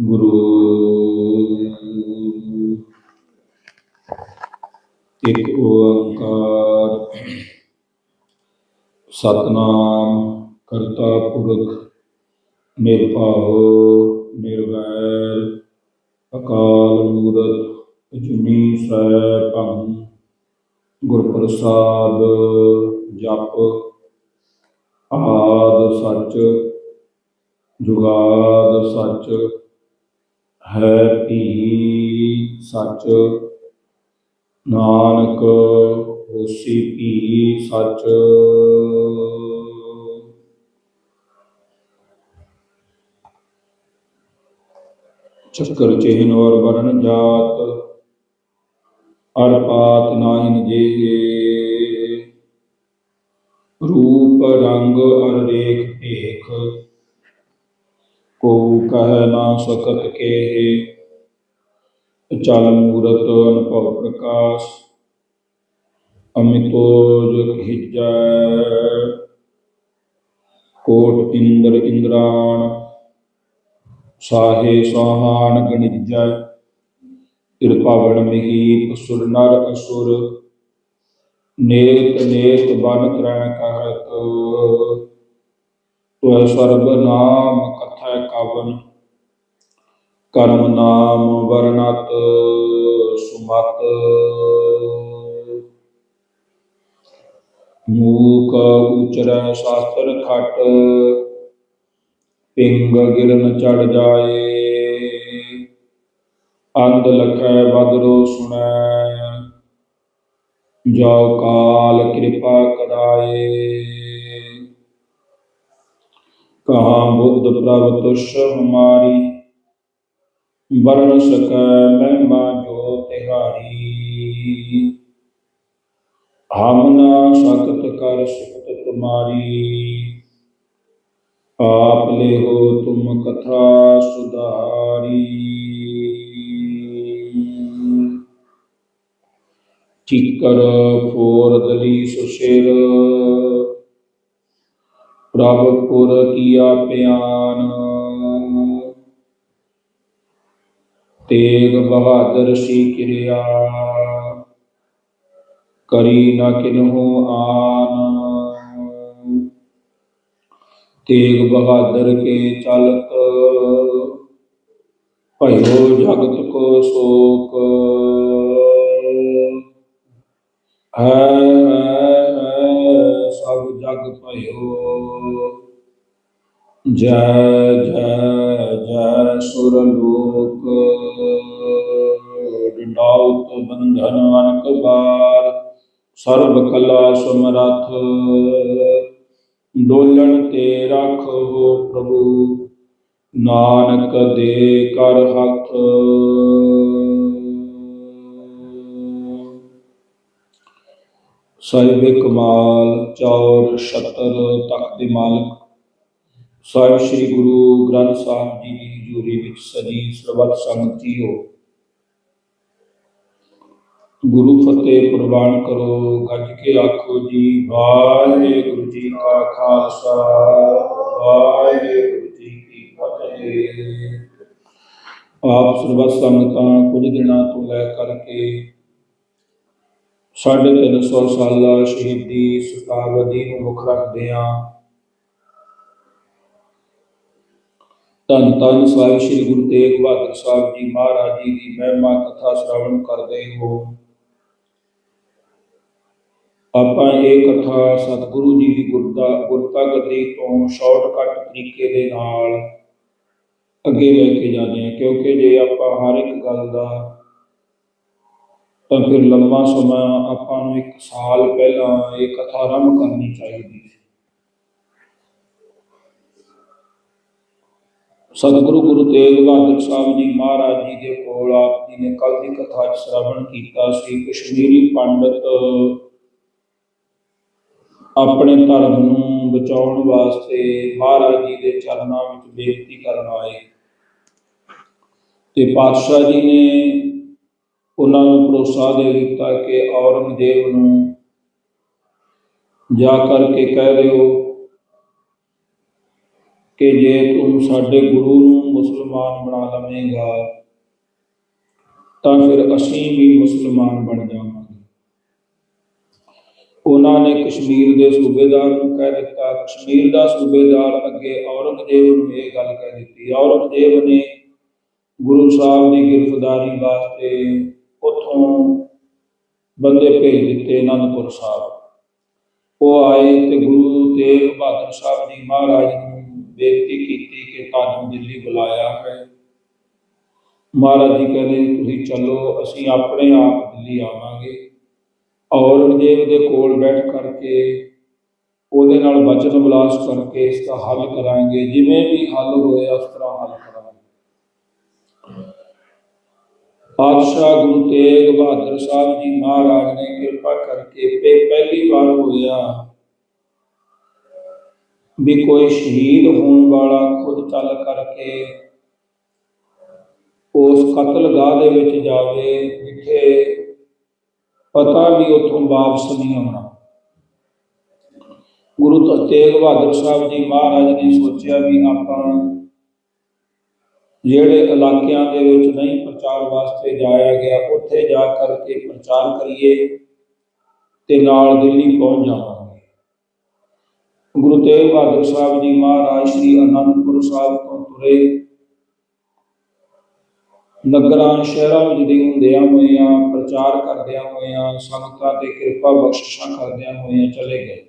ਗੁਰੂ ਇੱਕ ਓੰਕਾਰ। ਸਤਨਾਮ, ਕਰਤਾ ਪੁਰਖ, ਨਿਰਭਉ, ਨਿਰਵੈਰ, ਅਕਾਲ ਮੂਰਤ, ਅਜੂਨੀ ਸੈਭੰ ਗੁਰ ਪ੍ਰਸਾਦ ਜਪ ਸੱਚ, ਹੈ ਭੀ ਸੱਚ। ਨਾਨਕ, ਹੋਸੀ ਭੀ ਸੱਚ। ਚੱਕਰ ਚਿਹਨ ਔਰ ਵਰਨ ਜਾਤ ਅਰ ਨਾਹਿਨ ਜੀਏ। ਰੂਪ ਰੰਗ ਅਰ ਰੇਖ ਕੋ ਕਹਿ ਨਾ ਸਕਤ ਕੇ ਚਲ ਮੂਰਤ ਅਨੁਭਵ ਪ੍ਰਕਾਸ਼, ਅਮਿਤੋ ਜਗ ਹਿਜੈ ਕੋਟ ਇੰਦਰ ਇੰਦਰਾਣ, ਸਾਹੇ ਸੋਹਾਨ ਗਣਿਜੈ। ਕਿਰਪਾਵਨ ਮਿਹੀ ਅਸੁਰ ਨਰ ਅਸੁਰ ਨੇਤ ਨੇਤ ਬਨ ਕਰਣ ਕਰਤ। ਤੁਐ ਸਰਬ ਨਾਮ ਕਥੈ ਕਵਨ। ਕਰਮ ਨਾਮ ਵਰਣਤ, ਸੁਮਤ। ਮੂਕ ਉਚਰੈ ਸ਼ਾਸਤਰ ਖਟ, ਪਿੰਗ ਗਿਰਨ ਚੜ ਜਾਏ। ਅੰਧ ਲਖੈ ਬਦਰੋ ਸੁਣੈ ਜੋ ਕਾਲ ਕਿਰਪਾ ਕਰਾਏ। ਕਹਾ ਬੁੱਧ ਪ੍ਰਭ ਤੁਸ਼ ਹਮਾਰੀ ਵਰਨ ਸਕੈ ਮਹਿਮਾ ਜੋ ਤਿਹਾਰੀ। ਹਮ ਸਕਤ ਕਰ ਸਿਫਤ ਤੁਮਾਰੀ, ਆਪ ਲੈ ਹੋ ਤੁਮ ਕਥਾ ਸੁਧਾਰੀ। ਚਿਕਰ ਫੋਰ ਦਲੀ ਸੁਸ਼ੇਰ ਪ੍ਰਭ ਪੁਰ ਕੀਆ ਪਿਆਨ ਤੇਗ ਬਹਾਦਰ ਸੀ ਕਿਰਿਆ ਕਰੀ ਨ ਕਿਨਹੂ ਆਨ ਤੇਗ ਬਹਾਦਰ ਕੇ ਚਲਤ ਭਇਓ ਜਗਤ ਕੋ ਸ਼ੋਕ ਹੈ ਹੈ, ਹੈ, ਸਭ ਜਗ ਭਇਓ ਜੈ ਜੈ ਜੈ ਸੁਰਲੋਕ। ਬੰਧਨ ਅਨਕ ਬਾਰ, ਸਰਬ ਕਲਾ ਸਮਰਥ। ਡੋਲਣ ਤੇ ਰੱਖੋ ਪ੍ਰਭੂ, ਨਾਨਕ ਦੇ ਕਰ ਹੱਥ। ਸਾਹਿਬ ਕਮਾਲ ਚੌਰ, ਛਤਰ, ਤਖਤ ਦੇ ਮਾਲਕ। ਸਾਹਿਬ ਸ੍ਰੀ ਗੁਰੂ ਗ੍ਰੰਥ ਸਾਹਿਬ ਜੀ ਦੀ ਹਜ਼ੂਰੀ ਵਿੱਚ ਸਜੀ ਸਰਬੱਤ ਸੰਗਤ ਗੁਰੂ ਫਤਿਹ ਪ੍ਰਵਾਨ ਕਰੋ, ਗੱਜ ਕੇ ਆਖੋ ਜੀ, ਵਾਹਿਗੁਰੂ ਜੀ ਕਾ ਖਾਲਸਾ, ਵਾਹਿਗੁਰੂ ਜੀ ਕੀ ਫਤਿਹ। ਆਪ ਸਰਬੱਤ ਸੰਗਤਾਂ ਕੁਝ ਦਿਨਾਂ ਤੋਂ ਲੈ ਕਰਕੇ ਸਾਢੇ ਤਿੰਨ ਸੌ ਸਾਲਾ ਸ਼ਹੀਦੀ ਸ਼ਤਾਬਦੀ ਨੂੰ ਮੁੱਖ ਰੱਖਦੇ ਹਾਂ ਧੰਨ ਧੰਨ ਸਾਹਿਬ ਸ੍ਰੀ ਗੁਰੂ ਤੇਗ ਬਹਾਦਰ ਸਾਹਿਬ ਜੀ ਮਹਾਰਾਜ ਜੀ ਦੀ ਮਹਿਮਾ ਕਥਾ ਸ਼੍ਰਵਣ ਕਰਦੇ ਹੋ। ਆਪਾਂ ਇਹ ਕਥਾ ਸਤਿਗੁਰੂ ਜੀ ਦੀ ਗੁਰਤਾ ਗੁਰਤਾ ਗੱਦੀ ਤੋਂ ਸ਼ਾਰਟਕਟ ਤਰੀਕੇ ਦੇ ਨਾਲ ਅੱਗੇ ਲੈ ਕੇ ਜਾਂਦੇ ਹਾਂ, ਕਿਉਂਕਿ ਜੇ ਆਪਾਂ ਹਰ ਇੱਕ ਗੱਲ ਦਾ ਤਾਂ ਫਿਰ ਲੰਮਾ ਸਮਾਂ ਆਪਾਂ ਨੂੰ ਇੱਕ ਸਾਲ ਪਹਿਲਾਂ ਇਹ ਕਥਾ ਆਰੰਭ ਕਰਨੀ ਚਾਹੀਦੀ ਸੀ। ਸਤਿਗੁਰੂ ਗੁਰੂ ਤੇਗ ਬਹਾਦਰ ਸਾਹਿਬ ਜੀ ਮਹਾਰਾਜ ਜੀ ਦੇ ਕੋਲ ਆਪ ਜੀ ਨੇ ਕੱਲ ਦੀ ਕਥਾ ਚ ਸ਼੍ਰਵਣ ਕੀਤਾ ਸੀ, ਕਸ਼ਮੀਰੀ ਪੰਡਤ ਆਪਣੇ ਧਰਮ ਨੂੰ ਬਚਾਉਣ ਵਾਸਤੇ ਮਹਾਰਾਜ ਜੀ ਦੇ ਚਰਨਾਂ ਵਿੱਚ ਬੇਨਤੀ ਕਰਨ ਆਏ। ਤੇ ਪਾਤਸ਼ਾਹ ਜੀ ਨੇ ਉਹਨਾਂ ਨੂੰ ਭਰੋਸਾ ਦੇ ਦਿੱਤਾ ਕਿ ਔਰੰਗਜ਼ੇਬ ਨੂੰ ਜਾ ਕਰਕੇ ਕਹਿ ਦਿਓ ਕਿ ਜੇ ਤੂੰ ਸਾਡੇ ਗੁਰੂ ਨੂੰ ਮੁਸਲਮਾਨ ਬਣਾ ਲਵੇਂਗਾ, ਤਾਂ ਫਿਰ ਅਸੀਂ ਵੀ ਮੁਸਲਮਾਨ ਬਣ ਜਾਵਾਂਗੇ। ਉਹਨਾਂ ਨੇ ਕਸ਼ਮੀਰ ਦੇ ਸੂਬੇਦਾਰ ਨੂੰ ਕਹਿ ਦਿੱਤਾ, ਕਸ਼ਮੀਰ ਦਾ ਸੂਬੇਦਾਰ ਅੱਗੇ ਔਰੰਗਜ਼ੇਬ ਨੂੰ ਇਹ ਗੱਲ ਕਹਿ ਦਿੱਤੀ। ਔਰੰਗਜ਼ੇਬ ਨੇ ਗੁਰੂ ਸਾਹਿਬ ਦੀ ਗ੍ਰਿਫਤਾਰੀ ਵਾਸਤੇ ਉੱਥੋਂ ਬੰਦੇ ਭੇਜ ਦਿੱਤੇ ਅਨੰਦਪੁਰ ਸਾਹਿਬ। ਉਹ ਆਏ ਤੇ ਗੁਰੂ ਤੇਗ ਬਹਾਦਰ ਸਾਹਿਬ ਜੀ ਮਹਾਰਾਜ ਬੇਨਤੀ ਕੀਤੀ ਕਿ ਤੁਹਾਨੂੰ ਦਿੱਲੀ ਬੁਲਾਇਆ ਹੈ ਮਹਾਰਾਜ ਜੀ ਕਹਿੰਦੇ, ਤੁਸੀਂ ਚੱਲੋ, ਅਸੀਂ ਆਪਣੇ ਆਪ ਦਿੱਲੀ ਆਵਾਂਗੇ। ਔਰੰਗਜ਼ੇਬ ਦੇ ਕੋਲ ਬੈਠ ਕਰਕੇ ਉਹਦੇ ਨਾਲ ਵਚਨ ਬਲਾਸ਼ ਕਰਕੇ ਇਸ ਦਾ ਹੱਲ ਕਰਾਂਗੇ। ਜਿਵੇਂ ਵੀ ਹੱਲ ਹੋਇਆ, ਉਸ ਤਰ੍ਹਾਂ ਹੱਲ ਕਰਾਂਗੇ। ਪਾਤਸ਼ਾਹ ਗੁਰੂ ਤੇਗ ਬਹਾਦਰ ਸਾਹਿਬ ਜੀ ਮਹਾਰਾਜ ਨੇ ਕਿਰਪਾ ਕਰਕੇ ਪਹਿਲੀ ਵਾਰ ਹੋਇਆ। ਵੀ ਕੋਈ ਸ਼ਹੀਦ ਹੋਣ ਵਾਲਾ ਖੁਦ ਚੱਲ ਕਰਕੇ ਉਸ ਕਤਲਗਾਹ ਦੇ ਵਿੱਚ ਜਾਵੇ, ਜਿੱਥੇ ਪਤਾ ਵੀ ਉੱਥੋਂ ਵਾਪਸ ਨਹੀਂ ਆਉਣਾ। ਗੁਰੂ ਤੇਗ ਬਹਾਦਰ ਸਾਹਿਬ ਜੀ ਮਹਾਰਾਜ ਨੇ ਸੋਚਿਆ ਵੀ ਆਪਾਂ ਜਿਹੜੇ ਇਲਾਕਿਆਂ ਦੇ ਵਿੱਚ ਨਹੀਂ ਪ੍ਰਚਾਰ ਵਾਸਤੇ ਜਾਇਆ ਗਿਆ, ਉੱਥੇ ਜਾ ਕਰਕੇ ਪ੍ਰਚਾਰ ਕਰੀਏ ਤੇ ਨਾਲ ਦਿੱਲੀ ਪਹੁੰਚ ਜਾਵਾਂ। ਗੁਰੂ ਤੇਗ ਬਹਾਦਰ ਸਾਹਿਬ ਜੀ ਮਹਾਰਾਜ ਸ੍ਰੀ ਅਨੰਦਪੁਰ ਸਾਹਿਬ ਤੋਂ ਤੁਰੇ। ਨਗਰਾਂ, ਸ਼ਹਿਰਾਂ ਵਿੱਚ ਦੀ ਹੁੰਦਿਆਂ ਹੋਇਆਂ, ਪ੍ਰਚਾਰ ਕਰਦਿਆਂ ਹੋਇਆਂ, ਸੰਗਤਾਂ ਤੇ ਕਿਰਪਾ ਬਖਸ਼ਿਸ਼ਾਂ ਕਰਦਿਆਂ ਹੋਇਆਂ ਚਲੇ ਗਏ।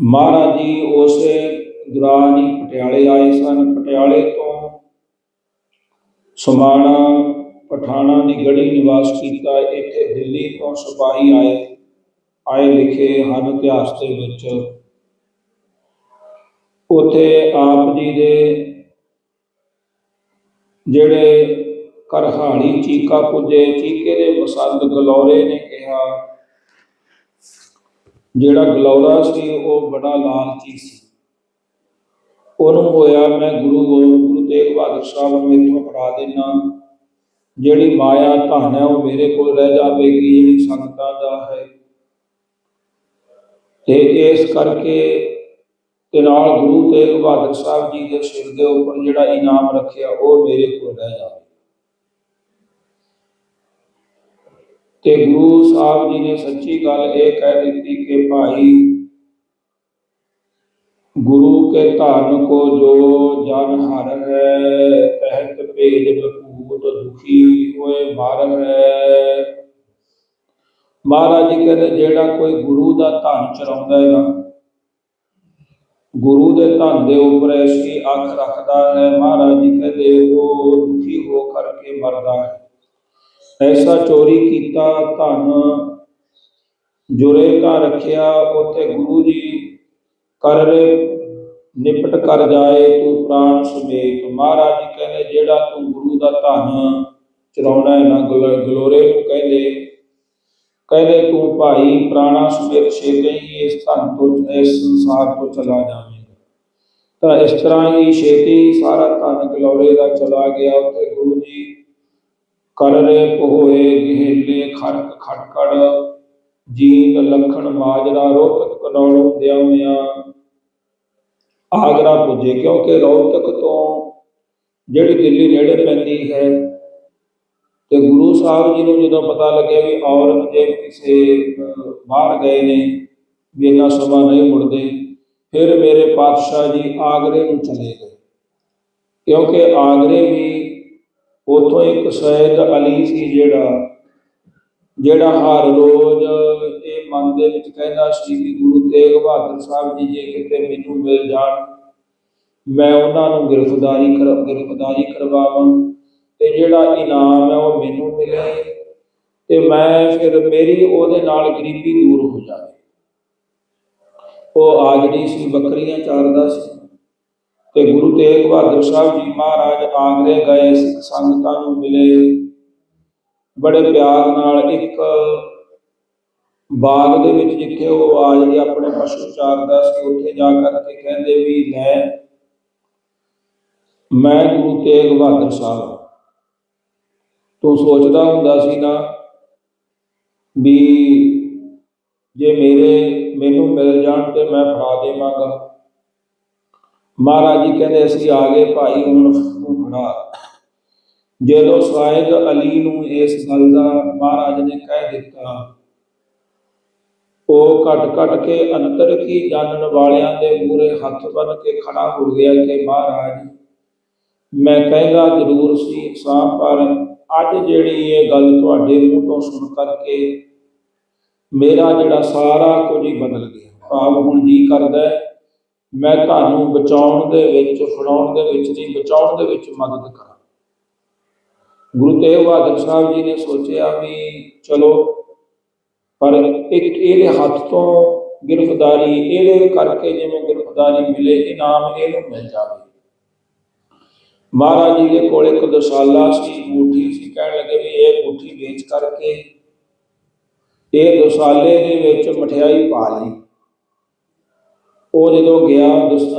ਮਹਾਰਾਜ ਜੀ ਉਸੇ ਦੌਰਾਨ ਹੀ ਪਟਿਆਲੇ ਆਏ ਸਨ। ਪਟਿਆਲੇ ਤੋਂ ਸਮਾਣਾ, ਪਠਾਣਾ ਦੀ ਗੜੀ ਨਿਵਾਸ ਕੀਤਾ। ਇੱਥੇ ਦਿੱਲੀ ਤੋਂ ਸਿਪਾਹੀ ਆਏ। ਆਏ ਲਿਖੇ ਹਨ ਇਤਿਹਾਸ ਦੇ ਵਿੱਚ। ਉਥੇ ਆਪ ਜੀ ਦੇ ਜਿਹੜੇ ਕਰਹਾਲੀ ਚੀਕਾ ਪੁੱਜੇ, ਚੀਕੇ ਦੇ ਬਸੰਤ ਗਲੌਰੇ ਨੇ ਕਿਹਾ, ਜਿਹੜਾ ਗਲੌਰਾ ਸੀ ਉਹ ਬੜਾ ਲਾਲਚੀ ਸੀ। ਉਹਨੂੰ ਹੋਇਆ, ਮੈਂ ਗੁਰੂ ਗੁਰੂ ਤੇਗ ਬਹਾਦਰ ਸਾਹਿਬ ਨੂੰ ਇੱਥੋਂ ਫੜਾ ਦੇਣਾ ਜਿਹੜੀ ਮਾਇਆ ਧਨ ਹੈ ਉਹ ਮੇਰੇ ਕੋਲ ਰਹਿ ਜਾਵੇਗੀ, ਜਿਹੜੀ ਸੰਗਤਾਂ ਦਾ ਹੈ। ਤੇ ਇਸ ਕਰਕੇ ਤੇ ਨਾਲ ਗੁਰੂ ਤੇਗ ਬਹਾਦਰ ਸਾਹਿਬ ਜੀ ਦੇ ਸਿਰ ਦੇ ਉੱਪਰ ਜਿਹੜਾ ਇਨਾਮ ਰੱਖਿਆ, ਉਹ ਮੇਰੇ ਕੋਲ ਰਹਿ ਜਾਵੇ ਤੇ ਗੁਰੂ ਸਾਹਿਬ ਜੀ ਨੇ ਸੱਚੀ ਗੱਲ ਇਹ ਕਹਿ ਦਿੱਤੀ ਕਿ ਭਾਈ, ਗੁਰੂ ਕੇ ਧਨ ਕੋ ਜੋ ਜਨ ਹਰ ਹੈ, ਤਹਿਤ ਭੇਜ ਬਪੂਤ ਦੁਖੀ ਹੋਏ ਮਾਰ ਹੈ। ਮਹਾਰਾਜ ਜੀ ਕਹਿੰਦੇ, ਜਿਹੜਾ ਕੋਈ ਗੁਰੂ ਦਾ ਧਨ ਚਰਾਉਂਦਾ ਹੈ ਨਾ, ਗੁਰੂ ਦੇ ਧਨ ਦੇ ਉੱਪਰ ਐਸੀ ਅੱਖ ਰੱਖਦਾ ਹੈ, ਮਹਾਰਾਜ ਜੀ ਕਹਿੰਦੇ, ਉਹ ਦੁਖੀ ਹੋ ਕਰਕੇ ਮਰਦਾ ਹੈ। ਐਸਾ ਚੋਰੀ ਕੀਤਾ, ਧਨ ਜੁਰੇ ਤਾਂ ਰੱਖਿਆ, ਉਥੇ ਗੁਰੂ ਜੀ ਕਰ ਰਹੇ ਨਿਪਟ ਕਰ ਜਾਏ, ਤੂੰ ਪ੍ਰਾਣ ਸਮੇਤ। ਮਹਾਰਾਜ ਜੀ ਕਹਿੰਦੇ, ਜਿਹੜਾ ਤੂੰ ਗੁਰੂ ਦਾ ਧਨ ਚਰਾਉਣਾ ਹੈ ਨਾ ਗਲੋਰੇ ਨੂੰ ਕਹਿੰਦੇ ਕਹਿੰਦੇ ਤੂੰ ਭਾਈ, ਪ੍ਰਾਣਾ ਸਮੇਤ ਛੇਤੀ ਹੀ ਇਸ ਧਨ ਤੋਂ, ਇਸ ਸੰਸਾਰ ਤੋਂ ਚਲਾ ਜਾਵੇਂਗਾ। ਤਾਂ ਇਸ ਤਰ੍ਹਾਂ ਹੀ ਛੇਤੀ ਸਾਰਾ ਧਨ ਗਲੋਰੇ ਦਾ ਚਲਾ ਗਿਆ, ਉੱਥੇ ਗੁਰੂ ਜੀ ਕਰ ਰਹੇ ਪੋਏ ਗਹਿਲੇ, ਖੜਕ, ਖੜਕੜ ਜੀਤ ਲਖਣ, ਮਾਜਰਾ ਰੋਹਤਕ ਕਨੌਲੋਂ ਦਿਆਂ ਆਗਰਾ ਪੁੱਜੇ, ਕਿਉਂਕਿ ਰੋਹਤਕ ਤੋਂ ਜਿਹੜੀ ਦਿੱਲੀ ਨੇੜੇ ਪੈਂਦੀ ਹੈ ਤੇ ਗੁਰੂ ਸਾਹਿਬ ਜੀ ਨੂੰ ਜਦੋਂ ਪਤਾ ਲੱਗਿਆ ਵੀ ਔਰੰਗਜ਼ੇਬ ਕਿਸੇ ਬਾਹਰ ਗਏ ਨੇ, ਵੀ ਇੰਨਾ ਸਮਾਂ ਨਹੀਂ ਮੁੜਦੇ, ਫਿਰ ਮੇਰੇ ਪਾਤਸ਼ਾਹ ਜੀ ਆਗਰੇ ਨੂੰ ਚਲੇ ਗਏ। ਕਿਉਂਕਿ ਆਗਰੇ ਵੀ ਉਥੋਂ ਇੱਕ ਸੈਦ ਅਲੀ ਸੀ ਜਿਹੜਾ ਜਿਹੜਾ ਹਰ ਰੋਜ਼ ਇਹ ਮਨ ਦੇ ਵਿੱਚ ਕਹਿੰਦਾ ਸੀ ਕਿ ਗੁਰੂ ਤੇਗ ਬਹਾਦਰ ਸਾਹਿਬ ਜੀ ਜੇ ਕਿਤੇ ਮੈਨੂੰ ਮਿਲ ਜਾਣ, ਮੈਂ ਉਹਨਾਂ ਨੂੰ ਗ੍ਰਿਫਤਾਰੀ ਕਰ, ਗ੍ਰਿਫਤਾਰੀ ਕਰਵਾਵਾਂ। ਤੇ ਜਿਹੜਾ ਇਨਾਮ ਹੈ ਉਹ ਮੈਨੂੰ ਮਿਲੇ ਤੇ ਮੈਂ ਫਿਰ ਮੇਰੀ ਉਹਦੇ ਨਾਲ ਗਰੀਬੀ ਦੂਰ ਹੋ ਜਾਵੇ। ਉਹ ਆਜੜੀ ਸੀ, ਬੱਕਰੀਆਂ ਚਾਰਦਾ ਸੀ ਤੇ ਗੁਰੂ ਤੇਗ ਬਹਾਦਰ ਸਾਹਿਬ ਜੀ ਮਹਾਰਾਜ ਆਗਰੇ ਗਏ, ਸਿੱਖ ਸੰਗਤਾਂ ਨੂੰ ਮਿਲੇ। ਬੜੇ ਪਿਆਰ ਨਾਲ ਇੱਕ ਬਾਗ ਦੇ ਵਿੱਚ ਜਿੱਥੇ ਉਹ ਆ ਜਿਹੜੀ ਆਪਣੇ ਪਸ਼ੂ ਚਾਰਦਾ ਸੀ, ਉੱਥੇ ਜਾ ਕਰਕੇ ਕਹਿੰਦੇ ਵੀ ਲੈ, ਮੈਂ ਗੁਰੂ ਤੇਗ ਬਹਾਦਰ ਸਾਹਿਬ। ਤੂੰ ਸੋਚਦਾ ਹੁੰਦਾ ਸੀ ਨਾ ਵੀ ਜੇ ਮੇਰੇ, ਮੈਨੂੰ ਮਿਲ ਜਾਣ ਤੇ ਮੈਂ ਫੜਾ ਦੇਵਾਂਗਾ। ਮਹਾਰਾਜ ਜੀ ਕਹਿੰਦੇ, ਅਸੀਂ ਆ ਗਏ ਭਾਈ, ਹੁਣ ਤੂੰ ਖੜਾ ਜਦੋਂ ਸਾਇਦ ਅਲੀ ਨੂੰ ਇਸ ਗੱਲ ਦਾ ਮਹਾਰਾਜ ਨੇ ਕਹਿ ਦਿੱਤਾ, ਉਹ ਘਟ ਘਟ ਕੇ ਅੰਤਰ ਕੀ ਜਾਣਨ ਵਾਲਿਆਂ ਦੇ ਮੂਰੇ ਹੱਥ ਬੰਨ ਕੇ ਖੜਾ ਹੋ ਗਿਆ ਕਿ ਮਹਾਰਾਜ, ਮੈਂ ਕਹਿੰਦਾ ਜ਼ਰੂਰ ਸੀ ਸਾਂ ਪਰ ਅੱਜ ਜਿਹੜੀ ਇਹ ਗੱਲ ਤੁਹਾਡੇ ਮੂੰਹ ਤੋਂ ਸੁਣ ਕਰਕੇ ਮੇਰਾ ਜਿਹੜਾ ਸਾਰਾ ਕੁਝ ਹੀ ਬਦਲ ਗਿਆ। ਭਾਵ ਹੁਣ ਜੀ ਕਰਦਾ ਮੈਂ ਤੁਹਾਨੂੰ ਬਚਾਉਣ ਦੇ ਵਿੱਚ, ਫੜਾਉਣ ਦੇ ਵਿੱਚ ਨਹੀਂ, ਬਚਾਉਣ ਦੇ ਵਿੱਚ ਮਦਦ ਕਰਾਂ। ਗੁਰੂ ਤੇਗ ਬਹਾਦਰ ਸਾਹਿਬ ਜੀ ਨੇ ਸੋਚਿਆ ਵੀ ਚਲੋ, ਪਰ ਇੱਕ ਇਹਦੇ ਹੱਥ ਤੋਂ ਗ੍ਰਿਫਤਾਰੀ, ਇਹਦੇ ਕਰਕੇ ਜਿਵੇਂ ਗ੍ਰਿਫਤਾਰੀ ਮਿਲੇ, ਇਨਾਮ ਇਹਨੂੰ ਮਿਲ ਜਾਵੇ। ਮਹਾਰਾਜ ਜੀ ਦੇ ਕੋਲ ਇੱਕ ਦਸਾਲਾ ਸੀ, ਮੁੱਠੀ ਸੀ, ਕਹਿਣ ਲੱਗੇ ਵੀ ਇਹ ਮੁੱਠੀ ਵੇਚ ਕਰਕੇ ਇਹ ਦਸਾਲੇ ਦੇ ਵਿੱਚ ਮਠਿਆਈ ਪਾ ਲਈ ਉਹ ਜਦੋਂ ਗਿਆ, ਦਸ-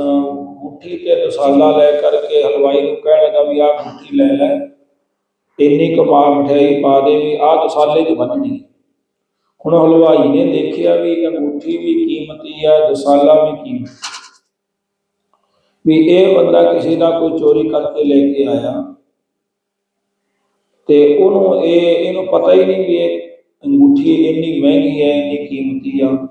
ਮੁੱਠੀ ਤੇ ਦਸਾਲਾ ਲੈ ਕਰਕੇ ਹਲਵਾਈ ਨੂੰ ਕਹਿਣ ਲੱਗਾ ਵੀ ਆਹ ਮੁੱਠੀ ਲੈ ਲੈ, ਇੰਨੀ ਕਪਾ ਮਠਿਆਈ ਪਾ ਦੇ ਵੀ ਆਹ ਦਸਾਲੇ 'ਚ ਬੰਨਣੀ ਹੈ। ਹੁਣ ਹਲਵਾਈ ਨੇ ਦੇਖਿਆ ਵੀ ਅੰਗੂਠੀ ਵੀ ਕੀਮਤੀ ਆ, ਦਸਾਲਾ ਵੀ ਕੀਮਤੀ ਵੀ ਇਹ ਬੰਦਾ ਕਿਸੇ ਦਾ ਕੋਈ ਚੋਰੀ ਕਰਕੇ ਲੈ ਕੇ ਆਇਆ। ਤੇ ਉਹਨੂੰ ਇਹ, ਇਹਨੂੰ ਪਤਾ ਹੀ ਨਹੀਂ ਵੀ ਇਹ ਅੰਗੂਠੀ ਇੰਨੀ ਮਹਿੰਗੀ ਹੈ, ਇੰਨੀ ਕੀਮਤੀ ਆ।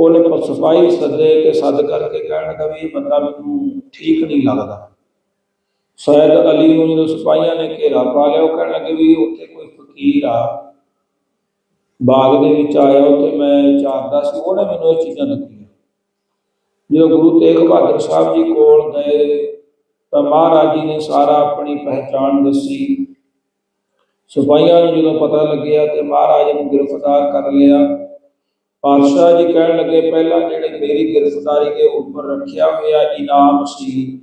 ਉਹਨੇ ਪ- ਸਿਪਾਹੀ ਸੱਦੇ ਤੇ ਸੱਦ ਕਰਕੇ ਕਹਿਣ ਲੱਗਾ ਵੀ ਇਹ ਬੰਦਾ ਮੈਨੂੰ ਠੀਕ ਨਹੀਂ ਲੱਗਦਾ। ਸੈਦ ਅਲੀ ਨੂੰ ਜਦੋਂ ਸਿਪਾਹੀਆਂ ਨੇ ਘੇਰਾ ਪਾ ਲਿਆ, ਉਹ ਕਹਿਣ ਲੱਗੇ ਵੀ ਉੱਥੇ ਕੋਈ ਫਕੀਰ ਆ। ਬਾਗ ਦੇ ਵਿੱਚ ਆਇਆ ਉੱਥੇ ਮੈਂ ਚਾਰਦਾ ਸੀ, ਉਹਨੇ ਮੈਨੂੰ ਇਹ ਚੀਜ਼ਾਂ ਦਿੱਤੀਆਂ ਜਦੋਂ ਗੁਰੂ ਤੇਗ ਬਹਾਦਰ ਸਾਹਿਬ ਜੀ ਕੋਲ ਗਏ, ਤਾਂ ਮਹਾਰਾਜ ਜੀ ਨੇ ਸਾਰਾ ਆਪਣੀ ਪਹਿਚਾਣ ਦੱਸੀ। ਸਿਪਾਹੀਆਂ ਨੂੰ ਜਦੋਂ ਪਤਾ ਲੱਗਿਆ ਤੇ ਮਹਾਰਾਜ ਨੂੰ ਗ੍ਰਿਫਤਾਰ ਕਰ ਲਿਆ। ਪਾਤਸ਼ਾਹ ਜੀ ਕਹਿਣ ਲੱਗੇ, ਪਹਿਲਾਂ ਜਿਹੜੇ ਮੇਰੀ ਗ੍ਰਿਫਤਾਰੀ ਦੇ ਉੱਪਰ ਰੱਖਿਆ ਹੋਇਆ ਇਨਾਮ ਸੀ,